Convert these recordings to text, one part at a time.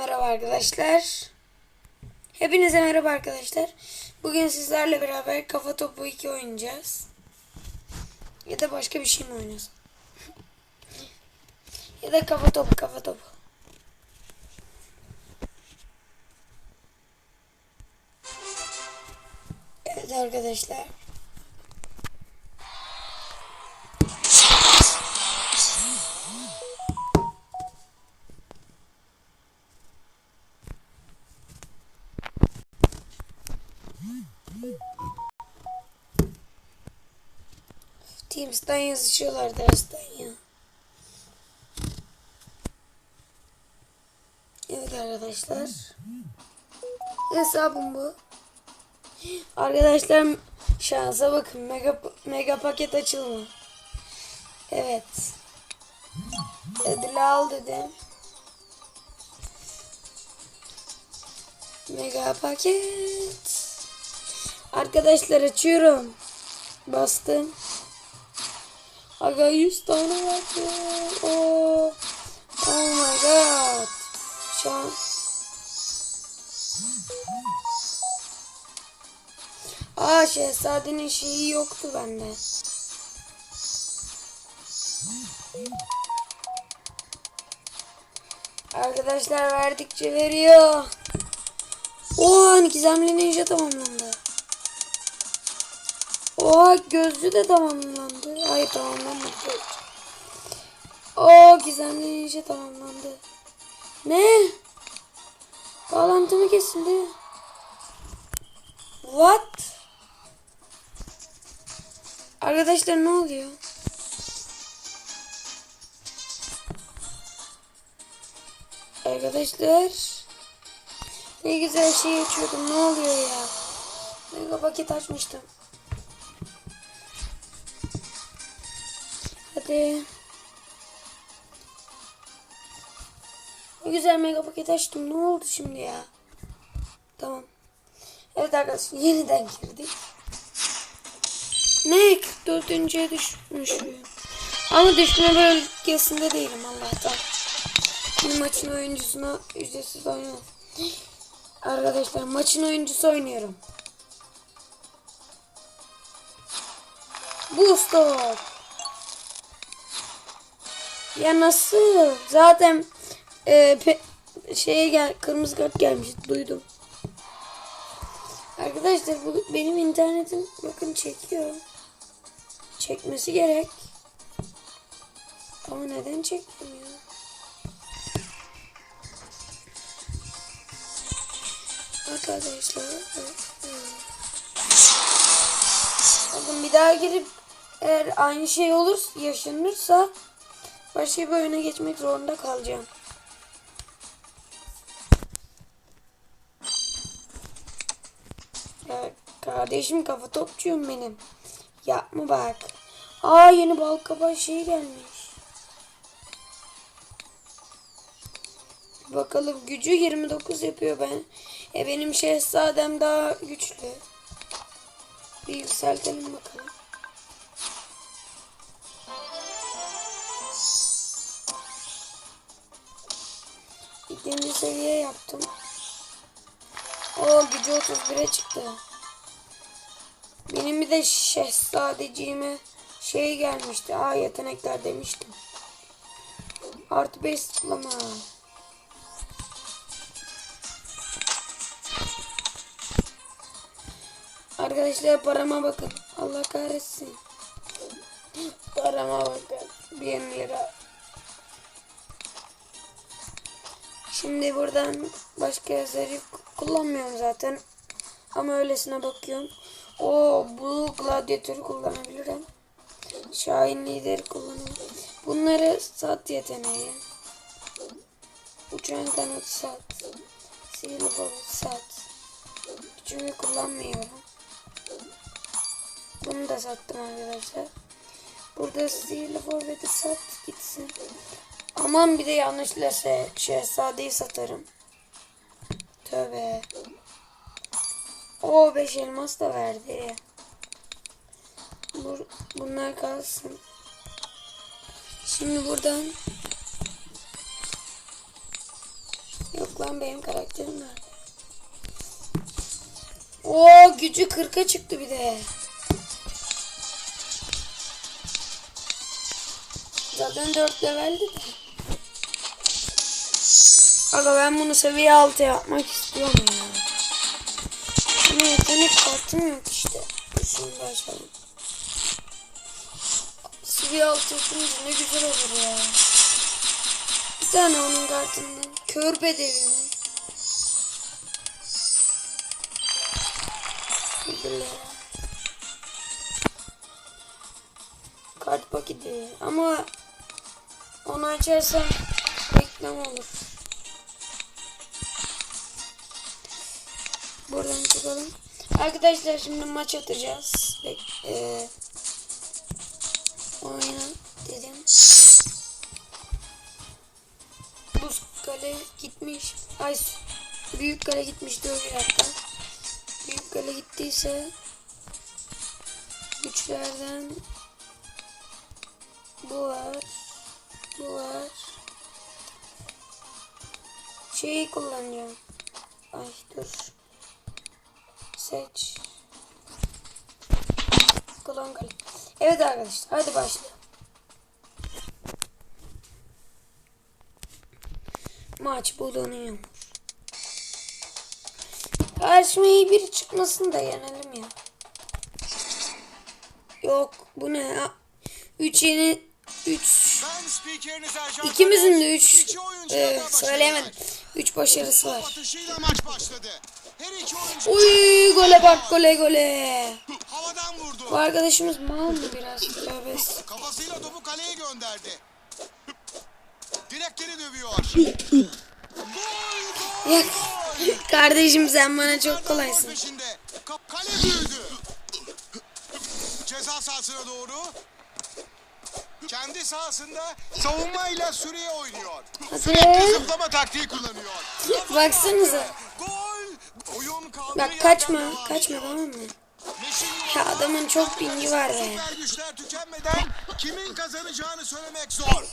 Merhaba arkadaşlar. Hepinize merhaba arkadaşlar. Bugün sizlerle beraber kafa topu 2 oynayacağız. Ya da başka bir şey mi oynayacağız? ya da kafa topu kafa topu. Evet arkadaşlar. Teams'ten yazışıyorlar dersten ya. Evet arkadaşlar. Hesabım bu. Arkadaşlar şansa bakın. Mega, mega paket açılma. Evet. Ödülü al dedim. Mega paket. Arkadaşlar açıyorum. Bastım. Aga 100 tane vardı. Oh. Oh my god. Şu an. Aa şehzadenin şeyi yoktu bende. Arkadaşlar verdikçe veriyor. Oha gizemli ninja tamamlandı. Oha gözlü de tamamlandı. Hayır tamamlanmadı. Oo gizemli ninja tamamlandı. Ne? Bağlantımı kesildi. What? Arkadaşlar ne oluyor? Arkadaşlar ne güzel şey açıyordum ne oluyor ya? Mega paket açmıştım. Ne güzel mega paket açtım. Ne oldu şimdi ya? Tamam. Evet arkadaşlar yeniden girdik. Ne? 44. düşmüşüm. Ama düşme bölgesinde değilim Allah'tan. Bir maçın oyuncusuna ücretsiz oynuyorum. Arkadaşlar maçın oyuncusu oynuyorum. Booster. Ya nasıl? Zaten e, pe, şeye gel kırmızı kart gelmiş duydum. Arkadaşlar bu benim internetim bakın çekiyor. Çekmesi gerek. Ama neden çekmiyor? Arkadaşlar. Bakın bir daha girip eğer aynı şey olur yaşanırsa başka bir oyuna geçmek zorunda kalacağım. Ya kardeşim kafa topçuyum benim. Yapma bak. Aa yeni bal kabağı şey gelmiş. Bakalım gücü 29 yapıyor ben. E benim şehzadem daha güçlü. Bir yükseltelim bakalım. Yaptım. O gücü 31'e çıktı. Benim bir de şehzadeciğime şey gelmişti. Aa yetenekler demiştim. Artı 5 zıplama. Arkadaşlar parama bakın. Allah kahretsin. Parama bakın. 1 lira. Şimdi buradan başka yazarı kullanmıyorum zaten. Ama öylesine bakıyorum. O bu gladyatörü kullanabilirim. Şahin lideri kullanıyorum. Bunları sat yeteneği. Uçan kanat sat. Sihirli balık sat. Çünkü kullanmıyorum. Bunu da sattım arkadaşlar. Burada sihirli forveti sat gitsin. Aman bir de yanlışla şehzadeyi satarım. Tövbe. O 5 elmas da verdi. Bur bunlar kalsın. Şimdi buradan Yok lan benim karakterim nerede? Oo gücü 40'a çıktı bir de. Zaten 4 leveldi de. Aga ben bunu seviye 6 yapmak istiyorum ya. Ama yetenek kartım yok işte. Da açalım. Seviye 6 yapınca ne güzel olur ya. Bir tane onun kartından. Kör. Güzel. Kart paketi. Ama onu açarsam reklam olur. Buradan çıkalım. Arkadaşlar şimdi maç atacağız. Bek ee, oyna dedim. Buz kale gitmiş. Ay büyük kale gitmiş. Dur bir. Büyük kale gittiyse güçlerden bu var. Bu var. Şeyi kullanacağım. Ay dur. Seç. Kullan kale. Evet arkadaşlar hadi başlayalım. Maç bulunuyor. Karşıma iyi biri çıkmasın da yenelim ya. Yok bu ne ya? 3 yeni 3 Ben spikeriniz Ercan İkimizin de 3 İki oyuncuya da başarılar. söyleyemedim. 3 başarısı var. Her iki oyuncu Uy gole bak gole gole. havadan vurdu. Bu arkadaşımız mal mı biraz? Tövbe. Kafasıyla topu kaleye gönderdi. Direkleri dövüyor. Gol, Ya, gol. kardeşim sen bana çok kolaysın. Kale büyüdü. Ceza sahasına doğru. Kendi sahasında savunmayla süreye oynuyor. Hadi. zıplama taktiği kullanıyor. Baksanıza. Gol. Bak kaçma. Kaçma tamam mı? Ya adamın çok pingi var be. Süper güçler tükenmeden kimin kazanacağını söylemek zor.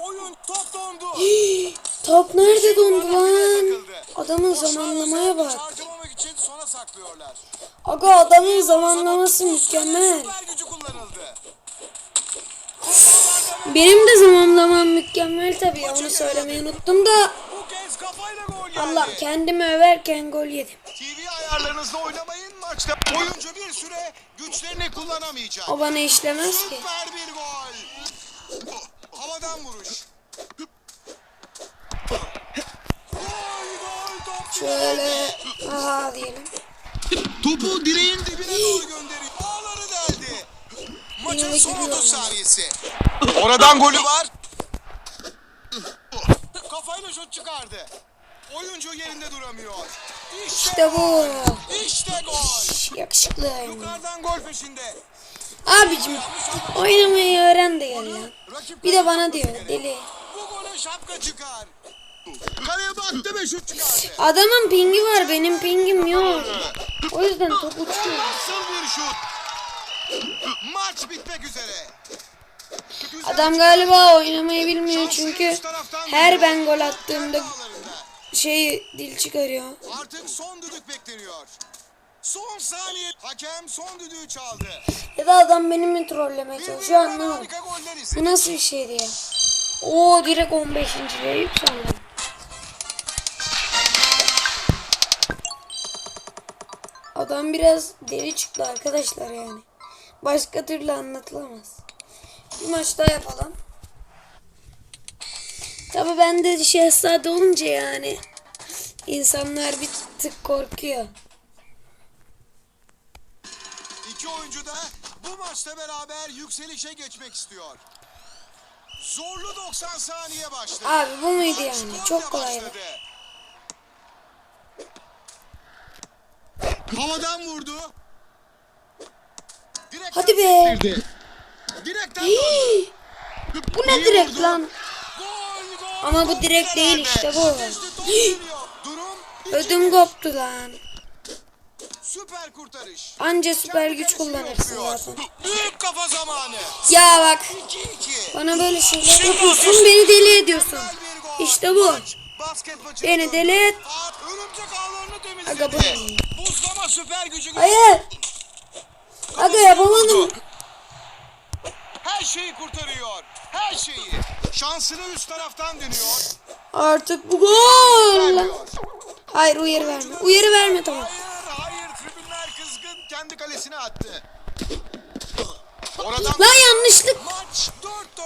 Oyun top dondu. Top nerede dondu lan? Adamın zamanlamaya bak. Harcamamak için sona saklıyorlar. Aga adamın zamanlaması mükemmel. Süper gücü kullanıldı. Benim de zamanlamam mükemmel tabii ya, onu söylemeyi unuttum da. Allah kendimi överken gol yedim. TV ayarlarınızda oynamayın maçta. Oyuncu bir süre güçlerini kullanamayacak. O bana işlemez ki. Süper bir gol. Havadan vuruş. Şöyle aha diyelim. Topu direğin dibine doğru gönderiyor. Ağları deldi. Maçın son gidiyor 30 ama. saniyesi. Oradan golü var. Kafayla şut çıkardı. Oyuncu yerinde duramıyor. İşte, bu. İşte gol. Yakışıklı. Yukarıdan gol peşinde. Abicim oynamayı öğren de gel. Rakip Bir de bana diyor deli. Bu gole şapka çıkar. Kaleye baktı ve şut çıkardı. Adamın pingi var benim pingim yok. O yüzden top uçuyor. Nasıl bir şut? Maç bitmek üzere. Adam galiba oynamayı bilmiyor çünkü her ben gol attığımda. Şey dil çıkarıyor. Artık son düdük bekleniyor. Son saniye. Hakem son düdüğü çaldı. Ya da adam beni mi trollemeye çalışıyor anlamadım. Bu nasıl bir şeydi ya? Oo direkt 15. liğe yükseldim. Adam biraz deli çıktı arkadaşlar yani. Başka türlü anlatılamaz. Bir maç daha yapalım. Tabi ben de şehzade olunca yani insanlar bir tık korkuyor. İki oyuncu da bu maçla beraber yükselişe geçmek istiyor. Zorlu 90 saniye başladı. Abi bu muydu yani? Çok başladı. Havadan vurdu. Direkten Hadi be. Direkten bu ne direkt lan? Ama bu direkt değil işte bu. Ödüm koptu lan. süper kurtarış. Anca süper güç kullanırsın zaten. Büyük kafa zamanı. Ya bak 2-2. bana böyle şeyler yapıyorsun beni deli ediyorsun. İşte bu. Beni. Örümcek ağlarını Aga bu? Buzlama süper gücü. Hayır. Aga yapamadım. Her şeyi kurtarıyor. Her şeyi. Şansını üst taraftan dönüyor. Artık bu gol. Hayır uyarı verme. Uyarı verme tamam. Hayır, hayır. Tribünler kızgın. Kendi kalesine attı. Oradan Lan yanlışlık. maç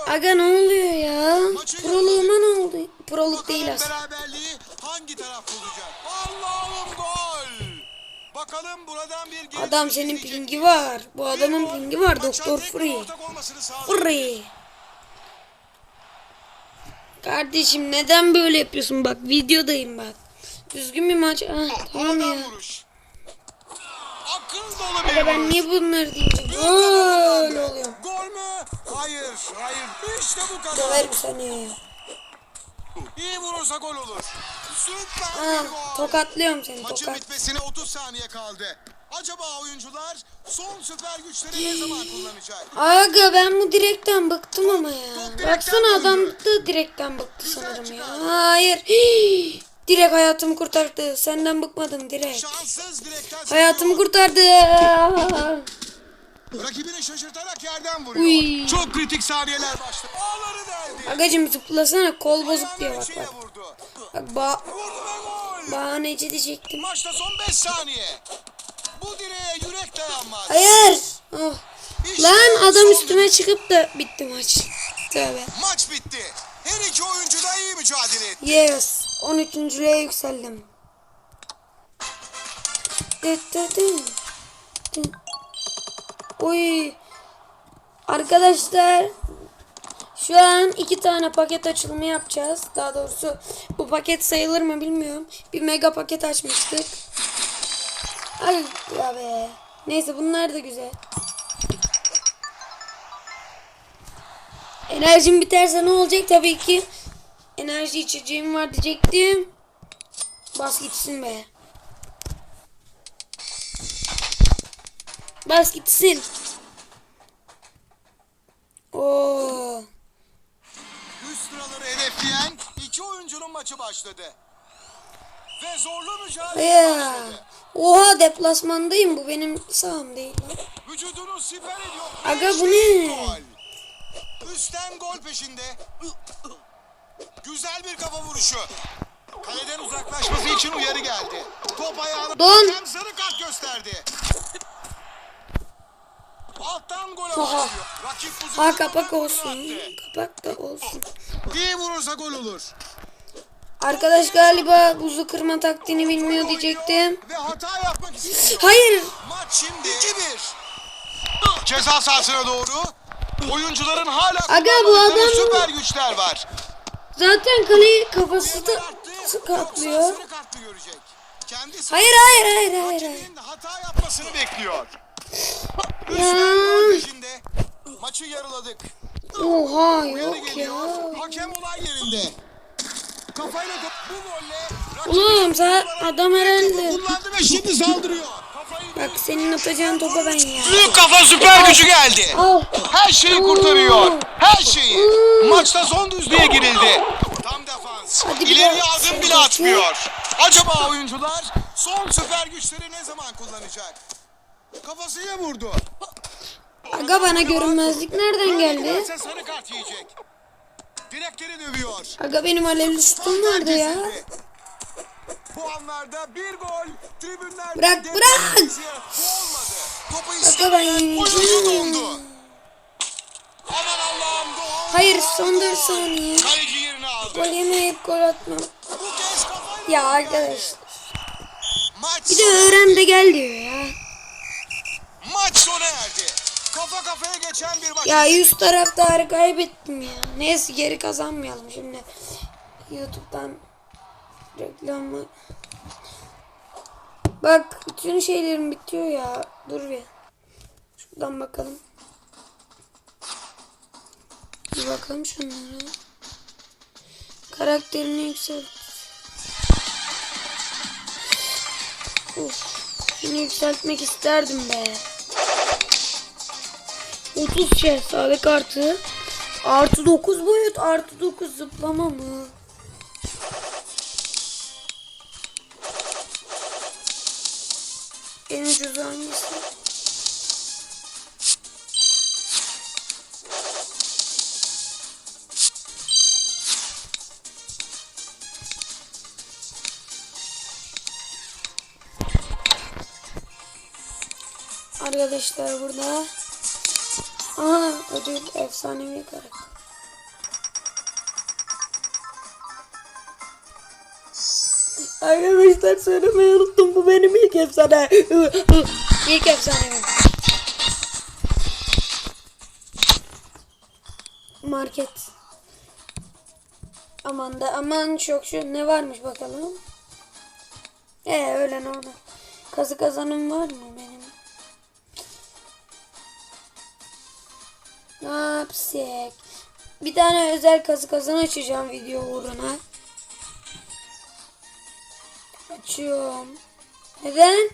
4-4. Aga ne oluyor ya? Proluğuma ne oldu? Proluk değil aslında. beraberliği hangi taraf bulacak? Allah'ım gol. Bakalım buradan bir Adam senin pingi var. Bu adamın pingi var. Doktor Free. Free. Kardeşim neden böyle yapıyorsun? Bak videodayım bak. Düzgün bir maç. Ah, tamam ya. Aga ben niye bunları deyince böyle oluyor. Gol mü? Hayır, hayır. İşte bu kadar. Döverim seni. İyi vurursa gol olur. Süper Ah, bir gol. tokatlıyorum seni Maçın tokat. bitmesine 30 saniye kaldı. Acaba oyuncular son süper güçleri ne zaman kullanacak? Aga ben bu direkten bıktım ama ya. Baksana adam da direkten bıktı sanırım ya. Hayır. Hii. Direkt hayatımı kurtardı. Senden bıkmadım direkten Hayatımı kurtardı. Rakibini şaşırtarak yerden vuruyor. Uy. Çok kritik saniyeler başladı. Ağları deldi. Agacım zıplasana kol bozuk Ayağının bak bak. Bak ba bahaneci diyecektim. Maçta son 5 saniye. Bu direğe yürek dayanmaz. Hayır. Oh. İşte Lan adam üstüme düdük. çıkıp da bitti maç. Tövbe. Maç bitti. Her iki oyuncu da iyi mücadele etti. Yes. 13.lüğe yükseldim. Dıt dıt dıt. Dıt. Oy. Arkadaşlar şu an iki tane paket açılımı yapacağız. Daha doğrusu bu paket sayılır mı bilmiyorum. Bir mega paket açmıştık. Ay ya be. Neyse bunlar da güzel. Enerjim biterse ne olacak tabii ki. Enerji içeceğim var diyecektim. Bas gitsin be. Bas gitsin. Oo. Üst sıraları hedefleyen iki oyuncunun maçı başladı. Ve zorlu mücadele Ya. başladı. Oha deplasmandayım bu benim saham değil. lan. Vücudunu siper ediyor. Aga, bu ne? büyük gol. Üstten gol peşinde. Güzel bir kafa vuruşu. Kaleden uzaklaşması için uyarı geldi. Top ayağına Don. Sarı kart gösterdi. Alttan gol başlıyor. Rakip zıplamadan kapak olsun. Kapak da olsun. İyi vurursa gol olur. Arkadaş galiba buzu kırma taktiğini bilmiyor diyecektim. Ve hata yapmak istiyor. Hayır. Maç şimdi 2-1. Ceza sahasına doğru. Oyuncuların hala Aga, bu adam- süper güçler var. Zaten kaleyi kafası da katlıyor. Hayır hayır hayır hayır. hayır. hata yapmasını bekliyor. Maçı yarıladık. Oha yok ya. Hakem olay yerinde. Kafayla top bu golle Oğlum sen adam herhalde. kullandı ve şimdi saldırıyor. Bak senin atacağın topa ben ya. Büyük kafa süper gücü geldi. Her şeyi kurtarıyor. Her şeyi. Maçta son düzlüğe girildi. Tam defans. İleriye adım bile atmıyor. Acaba oyuncular son süper güçleri ne zaman kullanacak? Kafasıyla vurdu. Aga bana görünmezlik nereden geldi? Sarı kart yiyecek. Direkleri dövüyor. Aga benim alevli sütüm vardı ya. Kesildi. Bu anlarda bir gol tribünlerde Bırak, bırak. Topu Aga ben yeneceğim. Aman Allah'ım gol. Hayır son 4 gol. saniye. Kaleci yerini aldı. Gol yemeyip gol kafayla Ya geldi. arkadaş. Maç Bir de öğren de gel diyor ya. Maç sona erdi. Kafa kafaya geçen bir maç. Ya 100 taraftarı kaybettim ya. Neyse geri kazanmayalım şimdi. Youtube'dan reklamı. Bak bütün şeylerim bitiyor ya. Dur bir. Şuradan bakalım. Bir bakalım şunlara. Karakterini yükselt. Uf. Yükseltmek isterdim be. 30 şehzade kartı. Artı 9 boyut artı 9 zıplama mı? En ucuz hangisi? Arkadaşlar burada Aha ödül efsanevi karakter. Arkadaşlar söylemeyi unuttum. Bu benim ilk efsane. ilk efsanem. Market. Aman da aman çok şu ne varmış bakalım. Ee öyle ne oldu? Kazı kazanım var mı benim? Ne yapsak? Bir tane özel kazı kazan açacağım video uğruna. Açıyorum. Neden?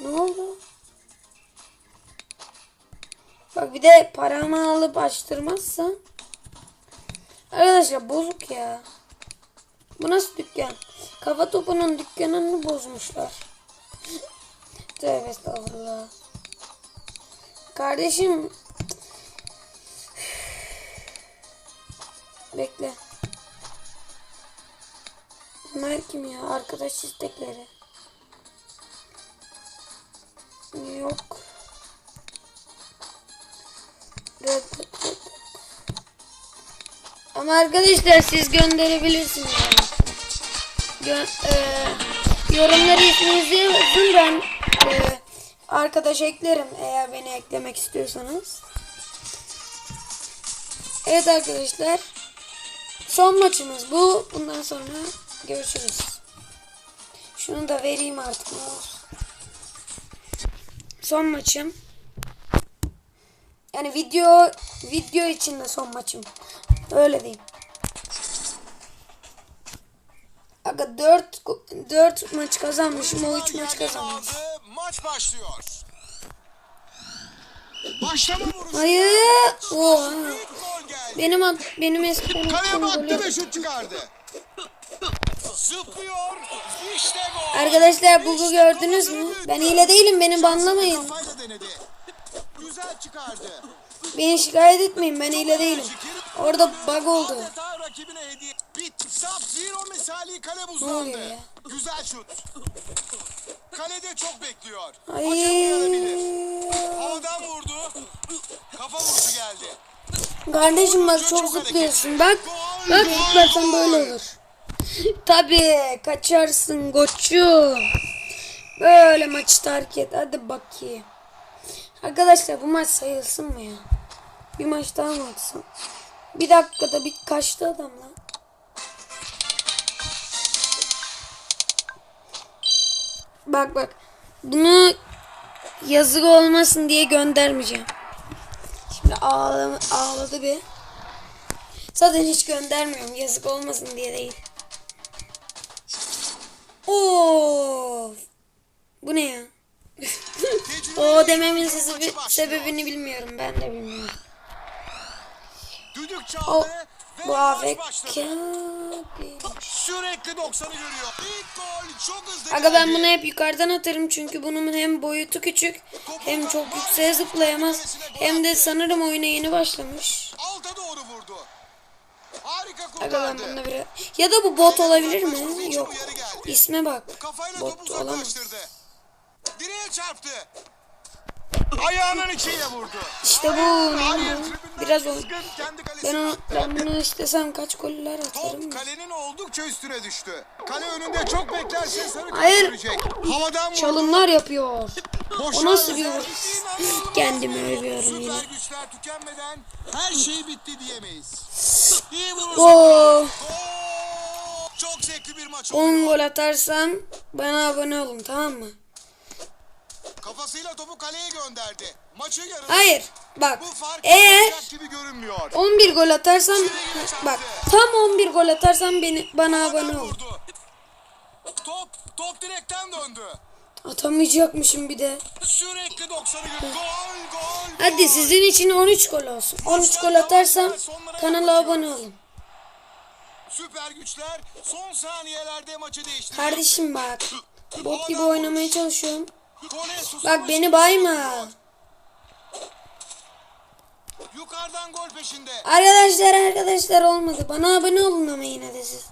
Ne oldu? Bak bir de paramı alıp açtırmazsan. Arkadaşlar bozuk ya. Bu nasıl dükkan? Kafa topunun dükkanını bozmuşlar. Tövbe estağfurullah. Kardeşim. Bekle. Bunlar kim ya? Arkadaş istekleri. Yok. Red. Ama arkadaşlar siz gönderebilirsiniz. Gö e, yorumları isminizi yazın ben e, arkadaş eklerim eğer beni eklemek istiyorsanız. Evet arkadaşlar. Son maçımız bu. Bundan sonra görüşürüz. Şunu da vereyim artık. Son maçım. Yani video video için de son maçım. Öyle diyeyim. Aga 4 4 maç kazanmışım. O 3 maç kazanmış. Maç başlıyor. Başlama. Hayır. Oha. Benim ad, benim eskiden Kaleye baktı ve şut çıkardı. Zıplıyor. İşte gol. Arkadaşlar bug'u gördünüz mü? Ben hile değilim beni banlamayın. Güzel çıkardı. Beni şikayet etmeyin ben hile değilim. Orada bug oldu. Adeta rakibine hediye. Bir sap zero misali kale Ne buzlandı. oluyor ya? Güzel şut. Kalede çok bekliyor. Ay. Havadan vurdu. Kafa vuruşu geldi. Kardeşim bak çok zıplıyorsun. Bak. Bak zıplarsan böyle olur. Tabii kaçarsın koçum. Böyle maçı terk et. Hadi bakayım. Arkadaşlar bu maç sayılsın mı ya? Bir maç daha mı atsam? Bir dakikada bir kaçtı adam lan. Bak bak. Bunu yazık olmasın diye göndermeyeceğim. Şimdi ağla, ağladı bir. Zaten hiç göndermiyorum. Yazık olmasın diye değil. Of. Bu ne ya? o dememin sebebi, sebebini bilmiyorum. Ben de bilmiyorum. Düdük O, çaldı ve bu AFK. Sürekli 90'ı görüyor. İlk gol çok hızlı Aga ben bunu hep yukarıdan atarım çünkü bunun hem boyutu küçük hem çok yükseğe zıplayamaz hem de sanırım oyuna yeni başlamış. Alta doğru vurdu. Harika Aga ben bunda bir... Ya da bu bot olabilir mi? Yok. İsme bak. Kafayla Bot olamaz. Direğe çarptı. Ayağının içiyle vurdu. İşte bu. Hayır, Biraz o. Ben, onu, ben bunu istesem kaç goller atarım. Top kalenin oldukça üstüne düştü. Kale önünde çok beklerse sarı Hayır. görecek. Havadan vurdu. Çalımlar yapıyor. O nasıl bir vuruş? Kendimi övüyorum yine. Süper güçler tükenmeden her şey bitti diyemeyiz. İyi vuruş. Oo. Gol! Çok zevkli bir maç 10 oldu. gol atarsam bana abone olun tamam mı? Kafasıyla topu kaleye gönderdi. Maçı yarıladı. Hayır. Bak. Eğer gibi görünmüyor. 11 gol atarsam bak tam 11 gol atarsam beni bana abone vurdu. Top, top direkten döndü. Atamayacakmışım bir de. Sürekli 90'ı gol, gol, gol. Hadi sizin için 13 gol olsun. 13 gol atarsam kanala abone olun. Süper güçler son saniyelerde maçı değiştirdi. Kardeşim bak. Bot gibi oynamaya çalışıyorum. Bak beni bayma. Yukarıdan gol peşinde. Arkadaşlar arkadaşlar olmadı. Bana abone olun ama yine de siz.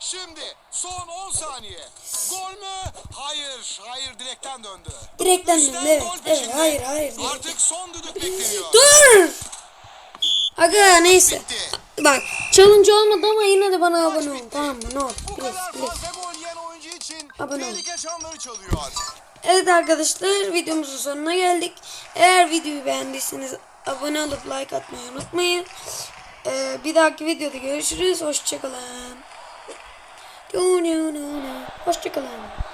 Şimdi son 10 saniye. Gol mü? Hayır. Hayır direkten döndü. Direkten döndü, evet. Evet, hayır, hayır, direkten. Artık son düdük bekleniyor. Dur! Aga neyse. Bitti. Bak challenge olmadı ama yine de bana abone olun. Tamam mı? Olur. Bu Please, kadar please. fazla gol yiyen oyuncu için Abone tehlike şanları çalıyor. Evet arkadaşlar videomuzun sonuna geldik. Eğer videoyu beğendiyseniz abone olup like atmayı unutmayın. Ee, bir dahaki videoda görüşürüz. Hoşçakalın. Hoşçakalın.